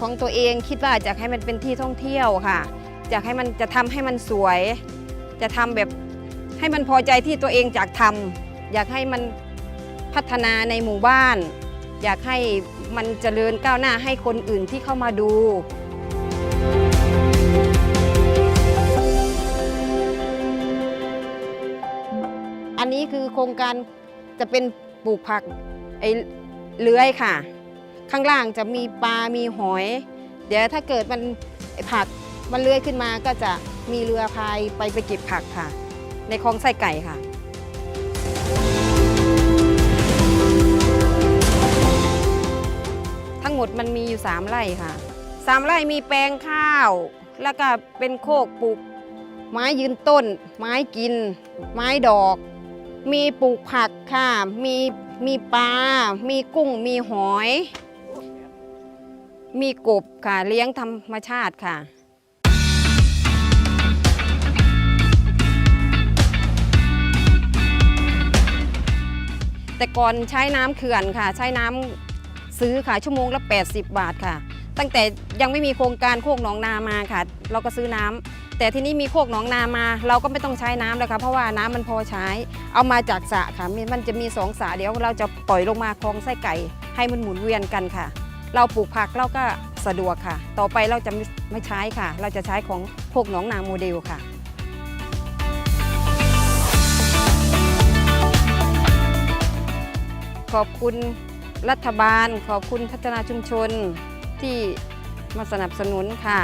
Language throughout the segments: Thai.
ของตัวเองคิดว่าอยากให้มันเป็นที่ท่องเที่ยวค่ะอยากให้มันจะทำให้มันสวย จะทำแบบให้มันพอใจที่ตัวเองอยากทำอยากให้มันพัฒนาในหมู่บ้าน อยากให้มันเจริญก้าวหน้าให้คนอื่นที่เข้ามาดูอันนี้คือโครงการจะเป็นปลูกผักไอเลื้อยค่ะ ข้างล่างจะมีปลา มีหอย เดี๋ยวถ้าเกิดมันผักมันเลื้อยขึ้นมาก็จะมีเรือพายไปไปเก็บผักค่ะ ในคลองไส้ไก่ค่ะ ทั้งหมดมันมีอยู่ 3 ไร่ค่ะ 3 ไร่มีแปลงข้าว แล้วก็เป็นโคกปลูก ไม้ยืนต้น ไม้กิน ไม้ดอก มีปลูกผักค่ะ มีมีปลา มีกุ้ง มีหอย มีกบค่ะเลี้ยงธรรมชาติค่ะ แต่ก่อนใช้น้ำเขื่อนค่ะ ใช้น้ำซื้อค่ะชั่วโมงละ 80 บาทค่ะ ตั้งแต่ยังไม่มีโครงการโคกหนองนามาค่ะ เราก็ซื้อน้ำแต่ทีนี้มีโคกหนองนามา เราก็ไม่ต้องใช้น้ำแล้วค่ะเพราะว่าน้ำมันพอใช้ เอามาจากสระค่ะมีมันจะมีสองสระเดี๋ยวเราจะปล่อยลงมาคลองไส้ไก่ ให้มันหมุนเวียนกันค่ะ เราปลูกผักเราก็สะดวกค่ะ ต่อไปเราจะไม่ใช้ค่ะ เราจะใช้ของพวกหนองนางโมเดลค่ะขอบคุณรัฐบาล ขอบคุณพัฒนาชุมชนที่มาสนับสนุนค่ะ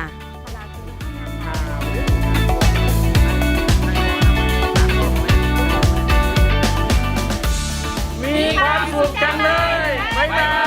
มีความสุขจังเลยบ๊ายบา